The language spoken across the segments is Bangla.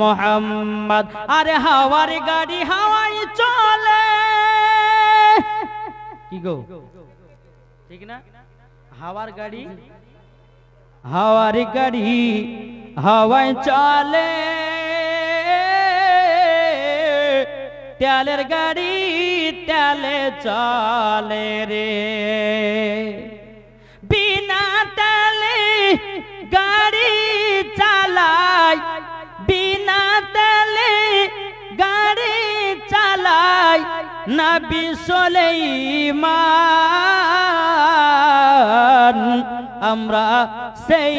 মোহাম্মদ। আরে হাওয়ার গাড়ি হাওয়াই চলে। কি গো? ঠিক না? হাওয়ার গাড়ি? হাওয়ার গাড়ি হাওয়ায় চলে। তেলের গাড়ি তেলে চলে রে। বিনা তেলে গাড়ি চালাই নবী সুলাইমান আমরা সেই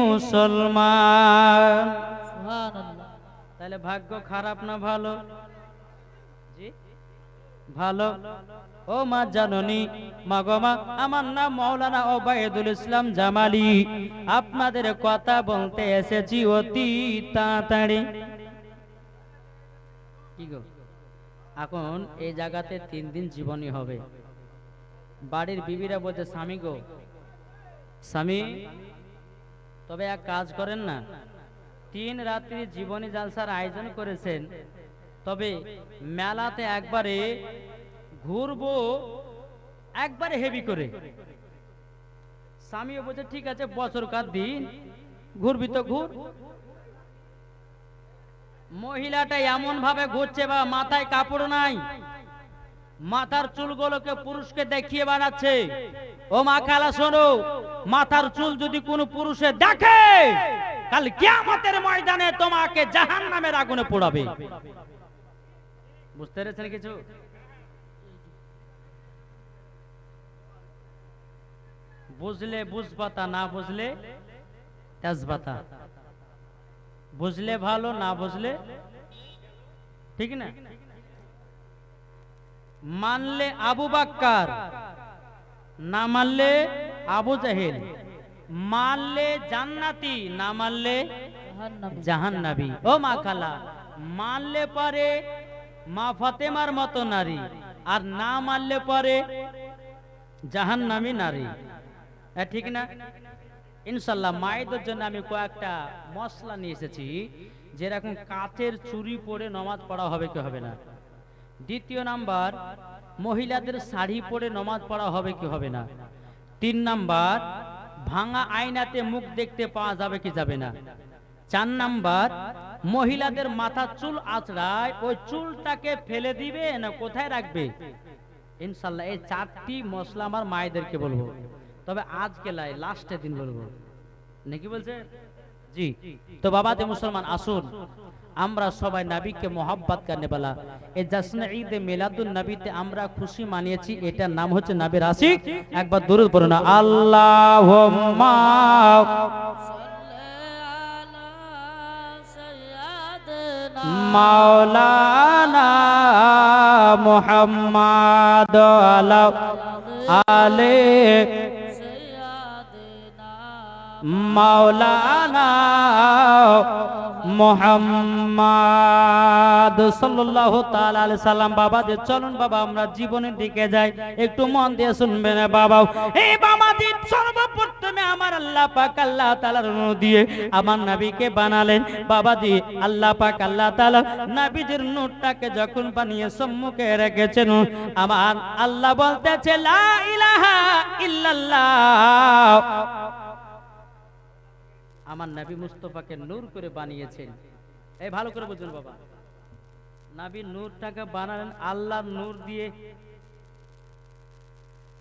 মুসলমান। তাহলে ভাগ্য খারাপ না ভালো? ভালো? ও মা জাননী মা গো মা আমার নাম মৌলানা ওবায়দুল ইসলাম জামালি। আপনাদের কথা বলতে এসেছি অতি তাড়াতাড়ি। কি গো? এখন এই জায়গাতে তিন দিন জীবনী হবে। বাড়ির বিবিরা বলছে, স্বামী গো, স্বামী, তবে এক কাজ করেন না। তিন রাত্রি জীবনী জালসার আয়োজন করেছেন, তবে মেলাতে একবারে ঘুরবো, একবারে হেভি করে। স্বামীও বলছে, ঠিক আছে বছর কার দিন ঘুরবি তো ঘুর। মহিলাটা এমন ভাবে ঘুরছে বা মাথায় কাপড় নাই, মাথার চুলগুলোকে পুরুষকে দেখিয়ে বানাচ্ছে। ও মা খালা, শোনো, মাথার চুল যদি কোনো পুরুষে দেখে কিয়ামতের ময়দানে তোমাকে জাহান নামের আগুনে পোড়াবে। বুঝতে পেরেছেন কিছু? বুঝলে বুঝবাতা, না বুঝলে তেজবাতা। বুঝলে ভালো, না বুঝলে ঠিক না? মানলে আবু বাক্কার, না মানলে আবু জাহেল। মানলে জান্নাতি, না মানলে জাহান্নাবি। ও মা খালা, মানলে পারে মা ফাতেমার মতো নারী, আর না মানলে পারে জাহান্নামী নারী। ঠিক না? ইনশাল্লাহ মায়েদের জন্য আমি কয়েকটা মশলা নিয়ে এসেছি, যেরকম কাঁচের চুরি পরে নমাজ পড়া হবে কি হবে না। দ্বিতীয় নাম্বার, মহিলাদের শাড়ি পরে নমাজ পড়া হবে কি হবে না। তিন নাম্বার, ভাঙা আয়নাতে মুখ দেখতে পাওয়া যাবে কি যাবে না। চার নাম্বার, মহিলাদের মাথা চুল আঁচড়ায় ওই চুলটাকে ফেলে দিবে না কোথায় রাখবে? ইনশাল্লাহ এই চারটি মশলা আমার মায়েদেরকে বলব। তবে আজকে লাই লাস্টের দিন বলব। নাকি বলছে? জি। তো বাবা দে মুসলমান, আসুন। আমরা সবাই নবীকে মোহাব্বত করনে বলা এই জশ্ন ঈদ মিলাদুন নবীতে আমরা খুশি মানিয়েছি, এটার নাম হচ্ছে নবীর আশিক একবার দূর পড়ুন আল্লাহুম্মা মাওলানা মুহাম্মাদ আলে মাওলানা মোহাম্মদ সাল্লাল্লাহু তাআলা আলাইহি সাল্লাম, বাবা যে চলুন বাবা, আমরা জীবনের দিকে যাই। একটু মন দিয়ে শুনবেন বাবা। এই বাবা জি সর্বপ্রথমে আমার আল্লাহ পাক আল্লাহ তাআলার নূর দিয়ে আমার নবীকে বানালেন। বাবা জি আল্লাহ পাক আল্লাহ তাআলা নবীজির নূরটাকে যখন বানিয়ে সম্মুখে রেখেছেন, আমার আল্লাহ বলতেছে, লা ইলাহা ইল্লাল্লাহ। আমার নাবি মুস্তফাকে নূর করে বানিয়েছেন। এই ভালো করে বুঝুন বাবা। নবী নূরটাকে বানালেন আল্লাহর নূর দিয়ে।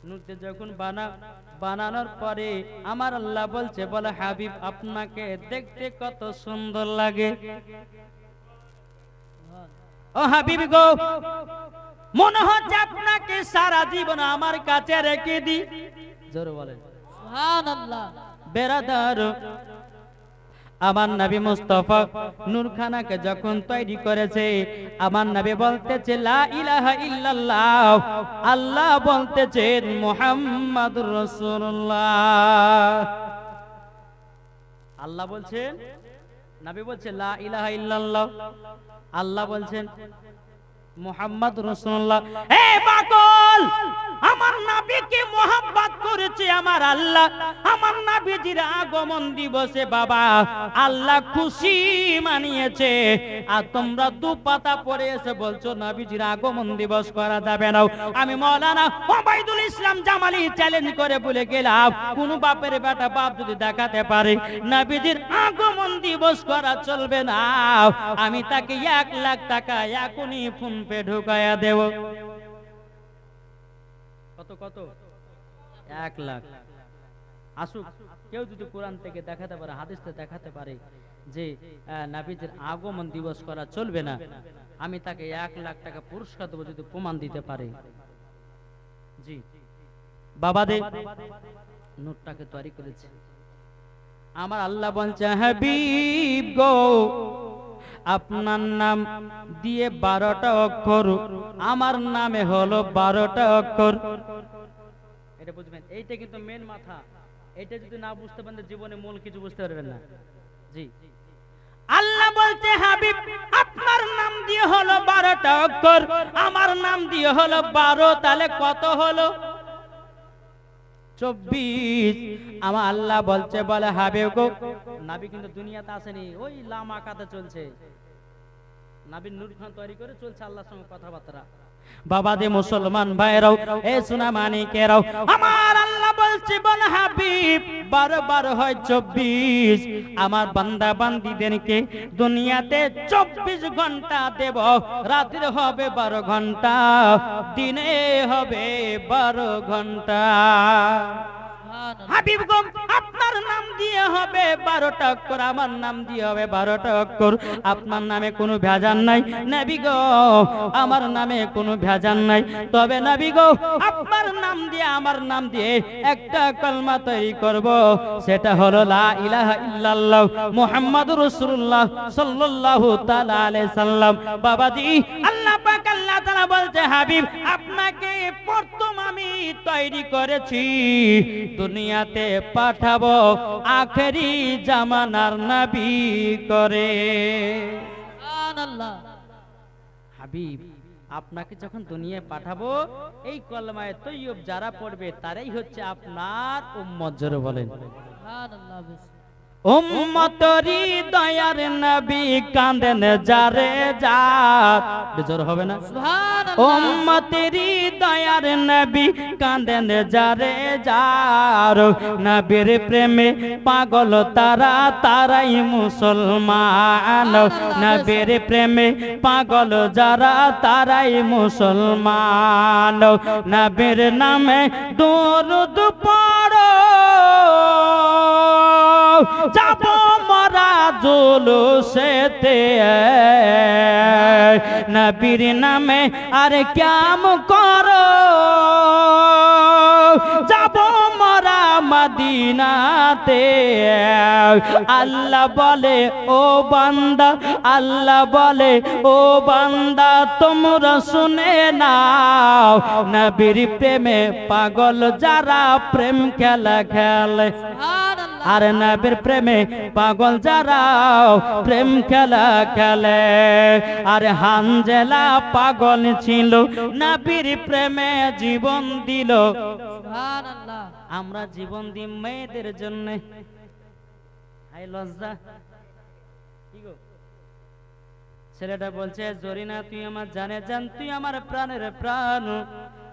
নূর যখন বানা বানানোর পরে আমার আল্লাহ বলছে বলে হাবিব আপনাকে দেখতে কত সুন্দর লাগে। ও হাবিব গো মনে হচ্ছে আপনাকে সারা জীবন আমার কাছে রেখে দি জোরে বলেন। বেরাদার আমার নবী মুস্তফা নূরখানাকে যখন তৈরি করেছে, আমার নবী বলতেছে, লা ইলাহা আল্লাহ বলতেছেন, মুহাম্মাদুর রাসূলুল্লাহ। আল্লাহ বলছেন, নবী বলছে, লা ইল্লাল্লাহ। আল্লাহ বলছেন মুহাম্মদ বল আমার করেছে আমার আল্লাহ, আমার নাবিজির আগমন দিবসে বাবা, আল্লাহ খুশি মানিয়েছে। আর তোমরা দু পাতা পড়ে এসে বলছো, নাবিজির আগমন দিবস করা যাবে না। আমি মৌলানা ওবাইদুল ইসলাম জামালি চ্যালেঞ্জ করে বলে গেলাম। কোন বাপের বেটা বাপ যদি দেখাতে পারে, নাবিজির আগমন দিবস করা চলবে না। আমি তাকে এক লাখ টাকা এখনই ফোন পে ঢুকায়া দেব। কত কত? এক লাখ। আসুক, কেউ যদি কোরআন থেকে দেখাতে পারে, হাদিস দেখাতে পারে যে নাবিদের আগমন দিবস করা চলবে না, আমি তাকে এক লাখ টাকা পুরস্কার দেবো যদি প্রমাণ দিতে পারে। জি। বাবা দে নোটটাকে তৈরি করেছে। আমার আল্লাহ বলছে, হাবিব গো, আপনার নাম দিয়ে বারোটা অক্ষর, আমার নামে হলো বারোটা অক্ষর। এটা বুঝবেন। এইটা কিন্তু মেন মাথা। এটা যদি না বুঝতে পারেন জীবনে মূল কিছু বুঝতে পারবেন না। জি। আল্লাহ বলছে হাবিব আপনার নাম দিয়ে হলো বারোটা অক্ষর। আমার নাম দিয়ে হলো বারো তাহলে কত হলো? চব্বিশ। আমার আল্লাহ বলছে বলে হাবিব গো। নাবি কিন্তু দুনিয়াতে আসেনি ওই লামা কাতে চলছে। নাবিন নূর খান তৈরি করে চলছে আল্লাহর সঙ্গে কথাবার্তা। বাবা দে মুসলমান ভাইরাও, এ সোনা মানিকেরাও আমার আল্লাহ বলছে বল হাবিব, বারবার হয় চব্বিশ। আমার বান্দা বান্দিদেরকে দুনিয়াতে চব্বিশ ঘণ্টা দেব রাতের হবে বারো ঘণ্টা, দিনে হবে বারো ঘণ্টা। আপনার নাম দিয়ে হবে বারোটা অক্ষর, আমার নাম দিয়ে হবে বারোটা অক্ষর। আপনার নামে কোনো ভেজান নাই। নবী গো, আমার নামে কোনো ভেজান নাই। তবে নবী গো, আপনার নাম দিয়ে, আমার নাম দিয়ে একটা কলমা তৈরি করব। সেটা হলো, লা ইলাহা ইল্লাল্লাহ মুহাম্মাদুর রাসূলুল্লাহ সাল্লাল্লাহু তাআলা আলাইহি সাল্লাম। বাবাজি, আল্লাহ পাক আল্লাহ তাআলা বলছে হাবিব আপনাকে প্রথম আমি তৈরি করেছি। দুনিয়াতে পাঠাবো আখেরি জামানার নবী করে। হাবিব আপনাকে যখন দুনিয়ায় পাঠাবো এই কলমায় তৈয়ব যারা পড়বে তারাই হচ্ছে আপনার উম্মত জোরে বলেন। উম্মতরি দয়ার নবী কাঁদেন যারে যার। জোর হবে না? উম্মতেরি দয়ার নবী কাঁদেন যারে যার। নবীর প্রেমে পাগল তারা তারাই মুসলমান। নবীর প্রেমে পাগল যারা তারাই মুসলমান। নবীর নামে দরুদ পড়ো। যাব মরা জুলুসেতে। নবীর নামে আর ক্যাম করো। যাব মরা মদিনাতে। আল্লাহ বলে, ও বান্দা, আল্লাহ বলে, ও বান্দা, তোমরা শুনে নাও। নবীর প্রেমে পাগল যারা প্রেম খেলা খেলে। আর নবীর প্রেমে পাগল যারা প্রেম খেলা খেলে। আর হানজেলা পাগল ছিল নবীর প্রেমে জীবন দিল। আমরা জীবন দিই মেয়েদের জন্য। হাই লজ্জা। কি গো? ছেলেটা বলছে জরিনা তুই আমার জানে জান তুই আমার প্রাণের প্রাণ।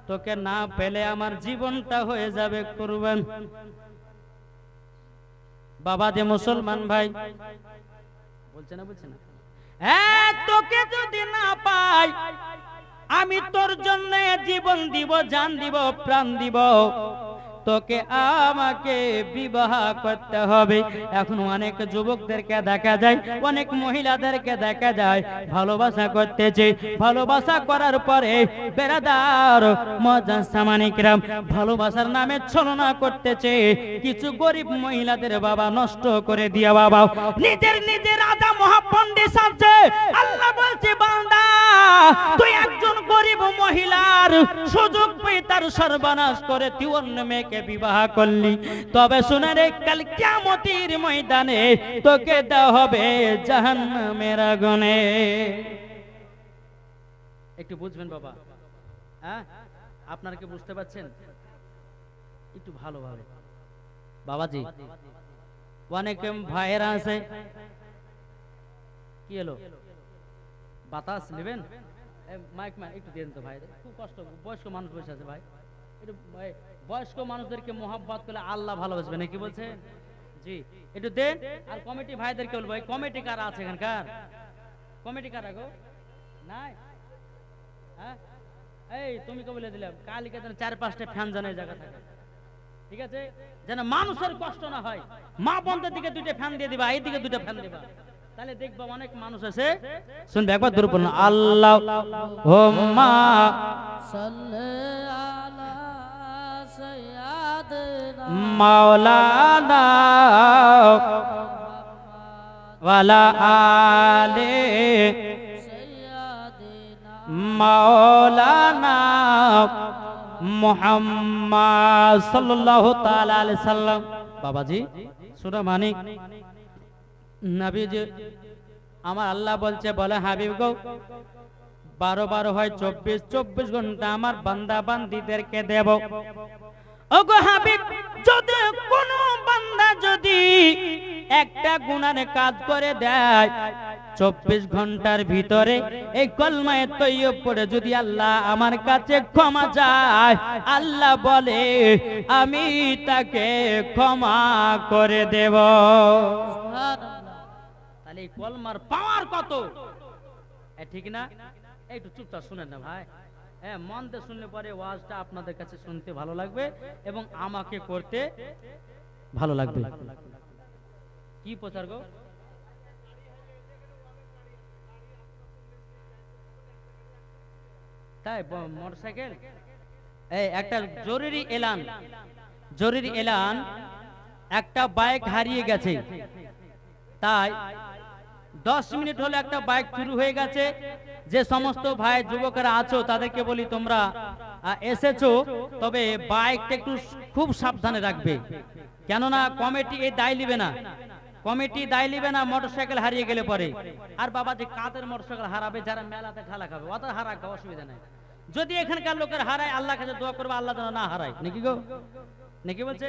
তোকে না পেলে আমার জীবনটা হয়ে যাবে কুরবান। বাবা যে মুসলমান ভাই। বলছে না বলছে না। তোকে যদি না পাই, আমি তোর জন্য জীবন দিব, জান দিব, প্রাণ দিব। তোকে আমাকে বিবাহ করতে হবে। এখন অনেক যুবকদেরকে দেখা যায়, অনেক মহিলাদেরকে দেখা যায়, ভালোবাসা করতেছে। ভালোবাসা করার পরে বেড়াদার মজা সামানিকরাম, ভালোবাসার নামে ছলনা করতেছে। কিছু গরিব মহিলাদের বাবা নষ্ট করে দিয়া বাবা। নিজের নিজের রাজা মহাপন্ডিত আছে আল্লাহ বলছে, বান্দা, তুই একজন গরিব মহিলার সুযোগ পেয়ে তার সর্বনাশ করে তুই অন্য মেয়েকে বিবাহ করলি। তবে শুনে রে কাল কিয়ামতের ময়দানে তোকে দেওয়া হবে জাহান্নামের আগুনে। একটু বুঝবেন বাবা। হ্যাঁ? আপনারা কি বুঝতে পারছেন? একটু ভালোভাবে বাবাজি অনেক ভাইয়েরা আছে। কি এলো বাতাস নেবেন? এ, মাইক একটু দেন তো ভাই। খুব কষ্ট বয়স্ক মানুষ বসে আছে ভাই। একটু বয়স্ক মানুষদেরকে মোহাব্বত করলে আল্লাহ ভালোবাসবে, নাকি বলছে? জি, একটু দেন, আর কমিটি ভাইদেরকে বলব কমিটি কারা আছে এখানকার? কমিটি কারা গো? নাই? হ্যাঁ? এই, তুমি কে বলে দিলাম, কালকে যেন চার পাঁচটা ফ্যান জানার জায়গা থাকে। ঠিক আছে? যেন মানুষের কষ্ট না হয়। মা বন্ধের দিকে দুইটা ফ্যান দিয়ে দিবা, এই দিকে দুইটা ফ্যান দিবা। তাহলে দেখবা অনেক মানুষ আছে। শুনবে, একবার দূর পড়ুন আল্লাহ হোম্মা سيدنا মাওলানা ওয়ালা আলে سيدنا মাওলানা মুহাম্মদ সাল্লাল্লাহু তাআলা আলাইহি সাল্লাম বাবাজি সূরা মানিক নবীজি আমার আল্লাহ বলছে বলে হাবিব গো বারো বারো হয় চব্বিশ চব্বিশ ঘন্টা আমার বান্দা বান্দিদেরকে দেব ওগো হাবিব, যদি একটা গুনার কাজ করে দেয়, চব্বিশ ঘণ্টার ভিতরে এই কলমায় তৈয়ব পড়ে যদি আল্লাহ আমার কাছে ক্ষমা যায় আল্লাহ বলে, আমি তাকে ক্ষমা করে দেব। তাহলে কলমার পাওয়ার কত? ঠিক না? একটু চুপচাপ না ভাই। হ্যাঁ মন দিয়ে শুনলে পরে ওয়াজটা আপনাদের কাছে শুনতে ভালো লাগবে এবং আমাকে করতে ভালো লাগবে। কি প্রচার গো? তাই মোটরসাইকেল? এই একটা জরুরি এলান। জরুরি এলান একটা বাইক হারিয়ে গেছে। তাই দশ মিনিট হলে একটা বাইক শুরু হয়ে গেছে। যে সমস্ত ভাই যুবকেরা আছো, তাদেরকে বলি তোমরা এসেছ, তবে বাইকটা একটু খুব সাবধানে রাখবে। কেননা কমিটি এই দায় নিবে না। কমিটি দায় নিবে না, মোটরসাইকেল হারিয়ে গেলে পরে। আর বাবা যে কাদের মোটরসাইকেল হারাবে, যারা মেলাতে ঠেলা খাবে, অত হারাক, অসুবিধা নাই। যদি এখানকার লোকের হারায় আল্লাহ কাছে দোয়া করবে, আল্লাহ যেন না হারায়। নাকি গো? নাকি বলছে?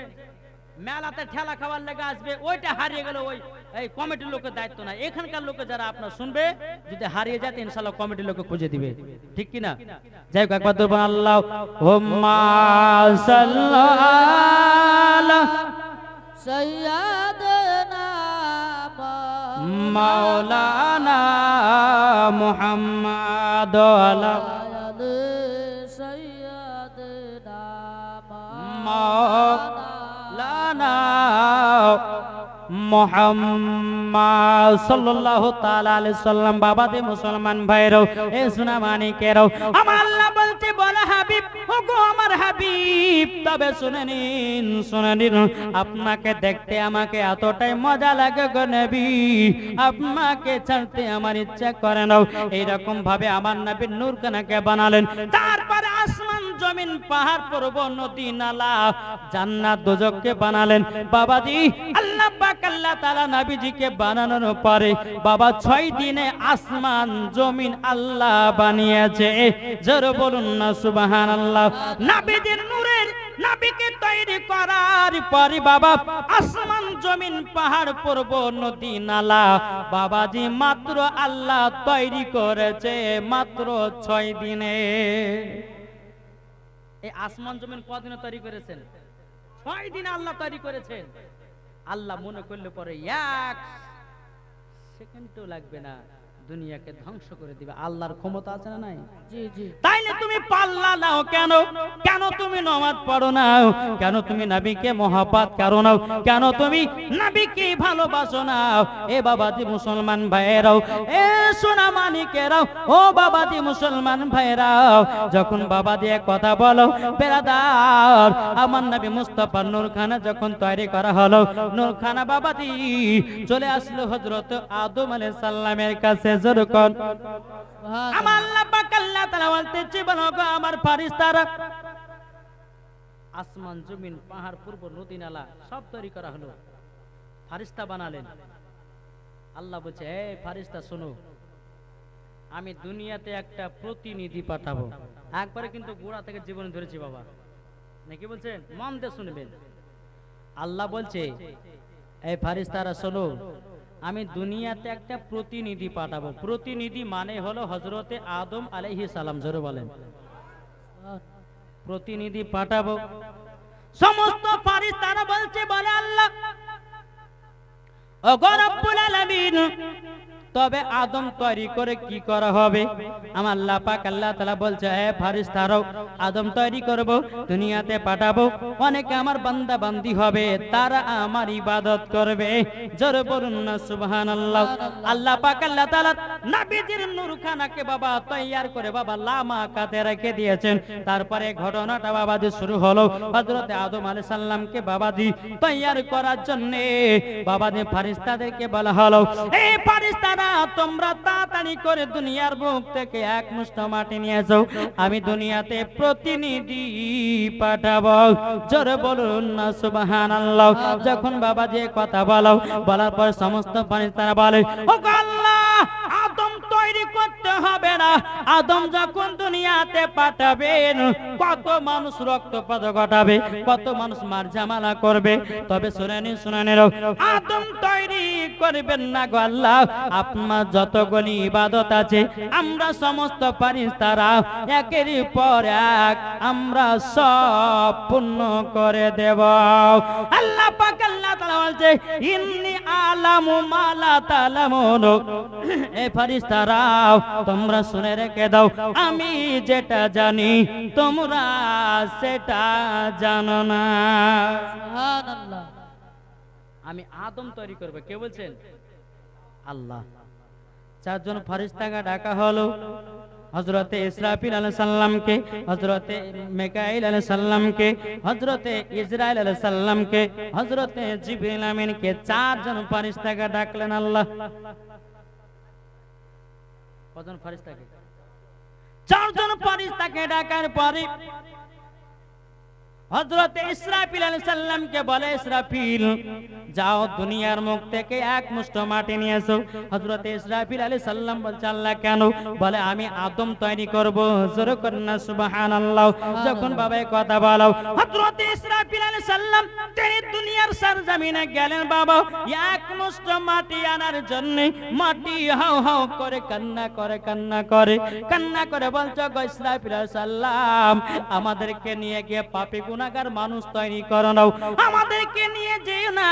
মেলাতে ঠেলা খাওয়ার লেগে আসবে, ওইটা হারিয়ে গেলে, ওই, এই কমিটির লোকের দায়িত্ব না এখানকার লোকে যারা আপনার শুনবে, যদি হারিয়ে যায় ইনশাল্লাহ কমিটির লোকে খুঁজে দিবে। ঠিক কিনা? যাই হোক, একবার দুবার আল্লাহ, হোম্মা মাওলানা মোহাম্মদ আলা মোহাম্মদ সাল্লাল্লাহু তাআলা আলাইহি সাল্লাম বাবা দে মুসলমান ভাইরাও এ সোনা মানিকেরাও, আমার আল্লাহ বলতে বলে হাবিব, ওগো আমার হাবিব, তবে শুনে নিন শুনে নিন, আপনাকে দেখতে আমাকে এতটাই মজা লাগে গো নবী, আপনাকে ছাড়তে আমার ইচ্ছা করে নাও এইরকম ভাবে আমার নবী নূরখানাকে বানালেন। তারপরে আসমান জমিন পাহাড় পর্বত নদী নালা। জান্নাত দোজককে বানালেন বাবাজি। আল্লাহ পাক, আল্লাহ তাআলা নবীজিকে বানানোর পরে বাবা ছয় দিনে আসমান জমিন আল্লাহ বানিয়েছে। জোর বলুন না সুবহানাল্লাহ। নবীজির নূরের নবীকে তৈরি করার পরে বাবা আসমান জমিন পাহাড় পর্বত নদী নালা। বাবাজি মাত্র আল্লাহ তৈরি করেছে মাত্র ছয় দিনে। এই আসমান জমিন কদিনে তৈরি করেছেন? ছয় দিন আল্লাহ তৈরি করেছেন। আল্লাহ মনে করলে পরে এক সেকেন্ডও লাগবে না। দুনিয়াকে ধ্বংস করে দিবে। আল্লাহর ক্ষমতা আছে না নাই? জি জি। তাইলে তুমি পাল্লা নাও কেন? কেন তুমি নমাজ পড়ো না কেন তুমি নবীকে মহাপাত করো না কেন তুমি নবীকে ভালোবাসো না এ বাবাজি মুসলমান ভাইয়েরাও এ সোনা মানিকেরাও ও বাবাজি মুসলমান ভাইয়েরাও যখন বাবা দিয়ে কথা বলো বেরাদার আমার নবী মুস্তাফা নূর খানা যখন তৈরি করা হলো নূর খানা বাবাজি চলে আসলো হযরত আদম আলাইহিস সালামের কাছে। জোর কর। আমার আল্লাহ পাক আল্লাহ তাআলা বলতেছে, বলো গো আমার ফেরেশতারা আসমান, জমিন, পাহাড়, পূর্ব নদী, নালা, সব তৈরি করা হলো। ফারিস্তা বানালেন। আল্লাহ বলছে, এ ফারিস্তা, শুনো, আমি দুনিয়াতে একটা প্রতিনিধি পাঠাবো। একবারে কিন্তু গোড়া থেকে জীবন ধরেছি বাবা। নাকি বলছেন? মন দিয়ে শুনবেন। আল্লাহ বলছে এই ফারিস্তারা, শোনো আমি দুনিয়াতে একটা প্রতিনিধি পাঠাবো। প্রতিনিধি মানে হলো হজরতে আদম আলাইহি সালাম, জোরে বলেন। প্রতিনিধি পাঠাবো। সমস্ত পারি তারা বলছে, বলে আল্লাহ তবে আদম তৈরি করে কি করা হবে? আমার আল্লাহ পাক আল্লাহ তাআলা বলছে হে ফারিস্তারাও আদম তৈরি করব, দুনিয়াতে পাঠাবো। অনেকে আমার বান্দা বান্দি হবে, তারা আমার ইবাদত করবে। জোরে বলুন না, সুবহানাল্লাহ। আল্লাহ পাক আল্লাহ তাআলা নবীজির নূরখানাকে বাবা তৈয়ার করে বাবা লামা কাতে রেখে দিয়েছেন। তারপরে ঘটনাটা বাবাজি শুরু হলো। হযরতে আদম আলাইহিস সালামকে বাবাজি তৈয়ার করার জন্য বাবাজি ফারিস্তাদেরকে বলা হলো এই ফারিস্তারা তোমরা তাড়াতাড়ি করে দুনিয়ার বুক থেকে এক মুষ্ঠ মাটি নিয়ে যাও। আমি দুনিয়াতে প্রতিনিধি পাঠাবো। জোরে বলুন না, সুবহানাল্লাহ। যখন বাবাজি এই কথা বলো, বলার পর সমস্ত ফারিস্তারা বলে ও আল্লাহ তৈরি করতে হবে না। আদম যখন দুনিয়াতে পাঠাবেন, কত মানুষ রক্তপাত ঘটাবে, কত মানুষ মার ঝামেলা করবে। তবে শুনে নি শুনে নিল আদম তৈরি করবেন না গো আল্লাহ। আপনার যতগুলি ইবাদত আছে, আমরা সমস্ত পারি তারা একের পর এক আমরা সব পূর্ণ করে দেব। আল্লাহ পাক, আল্লাহ তাআলা বলছে, ইন্নি আলামু মালা তালামুন এ ফারিস্তারাও তোমরা শুনে রেখে দাও, আমি যেটা জানি, তোমরা সেটা জানো না। আমি আদম তৈরি করবে, কে বলছেন? আল্লাহ। চারজন ফারিস্তাকে ডাকা হলো হজরতে ইসরাফিল আলাহ সাল্লামকে হজরতে মেকাইল আলাহ সাল্লামকে হজরতে ইসরাইল আলাহ সাল্লামকে হজরতে জিবরিল আমিনকে, চারজন ফারিস্তাকে ডাকলেন আল্লাহ। কজন ফারিস্তাকে? চারজন ফারিস্তাকে ডাকার পরে হজরত ইসরাফিল আলাইহিস সালামকে বলে, ইসরাফিল, যাও দুনিয়ার মুখ থেকে এক মুষ্ঠ মাটি নিয়ে এসো। হজরত ইসরাফিল আলাইহিস সালাম বলছে, আল্লাহ কেন? বলে, আমি আদম তৈরি করব। জোরে করেন না, সুবহানাল্লাহ। যখন বাবা কথা বলো হজরত ইসরাফিল আলাইহিস সালাম, তিনি দুনিয়ার সরজমিনে গেলেন বাবা, এক মুষ্ঠ মাটি আনার জন্য মাটি হাও হাও করে কান্না করে কান্না করে কান্না করে বলছো গো ইসরাফিল আলাইহিস সালাম, আমাদেরকে নিয়ে গিয়ে পাপী গুনাহগার মানুষ তৈরি করো আমাদেরকে নিয়ে যেও না।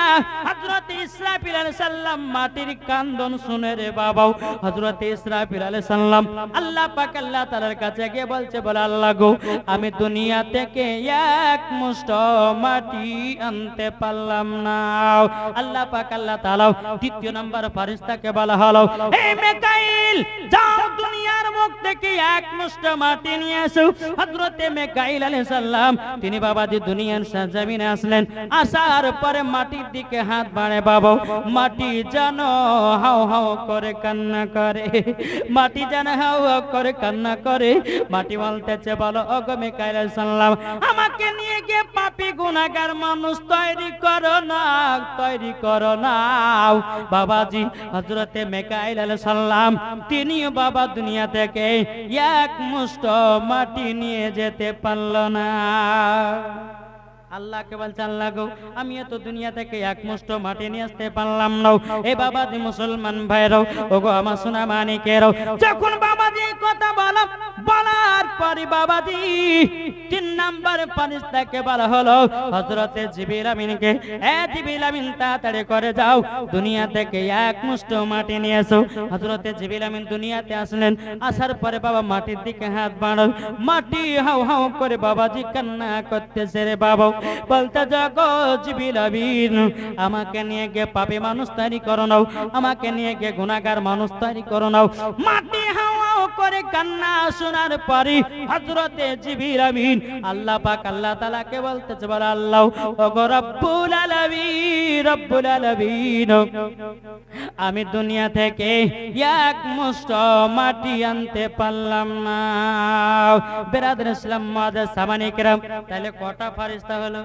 হযরত ইসরাফিল আলাইহিস সালাম মাটির কান্দন শুনে রে বাবা হযরত ইসরাফিল আলাইহিস সালাম আল্লাহ পাক আল্লাহ তাআলার কাছে গিয়ে বলছে, বলে, আল্লাহ গো, আমি দুনিয়া থেকে এক মুষ্ঠ মাটি আনতে পারলাম না। আল্লাহ পাক আল্লাহ তাআলা দ্বিতীয় নাম্বার ফেরেশতাকে বলা হলো, হে মেকাইল, যাও দুনিয়ার মুখ থেকে এক মুষ্ঠ মাটি নিয়ে সালাম, তিনি দুনিয়ার জমিনে আসলেন। আসার পরে মাটির দিকে হাত বাড়ে বাবা, মাটি যেন হাও হাও করে কান্না করে, মাটি যেন হাও হাও করে কান্না করে। মাটি বলতেছে, বলো আমাকে নিয়ে গিয়ে পাপি গুনাহগার মানুষ তৈরি করো না, তৈরি করো না। বাবাজি হজরতে মেকাইল আলাইহিস তিনি বাবা দুনিয়া থেকে এক মুষ্ট মাটি নিয়ে যেতে পারল না। আল্লাহকে বলছে, আল্লাহ গো, আমি এত দুনিয়া থেকে এক মুষ্ট মাটি নিয়ে আসতে পারলাম না। এ বাবাজি মুসলমান ভাইরাও ও গো আমার সোনা মানিকেরাও। যখন বাবাজি এই কথা বলা, বলার পরে বাবাজি তিন নাম্বার ফারিস্তাকে বলা হলো, হযরতে জিবরিল আমিনকে, এ জিবরিল আমিন, তাড়াতাড়ি করে যাও, দুনিয়া থেকে এক মুষ্ট মাটি নিয়ে এসো। হযরতে জিবরিল আমিন দুনিয়াতে আসলেন, আসার পরে বাবা মাটির দিকে হাত বাড়াল। মাটি হাও হাও করে বাবাজি কান্না করতেছে রে বাবা। বলতে আমিন। আমাকে নিয়ে গে পাপে মানুষ তৈরি করো নাও। আমাকে নিয়ে গে গুণাগার মানুষ তৈরি করো নাও। মাটি হাও হাও করে কান্না শোনার পরে হযরতে জিবরিল আমিন আল্লাহ পাক আল্লাহ তাআলাকে বলতেছে, বলে আল্লাহ রব্বুল রব্বুল আলামিন, আমি দুনিয়া থেকে এক মুষ্ট মাটি আনতে পারলাম না। বেরাদের ইসলাম মাদের সামানিকরাম তাহলে কটা ফারিস্তা হলো?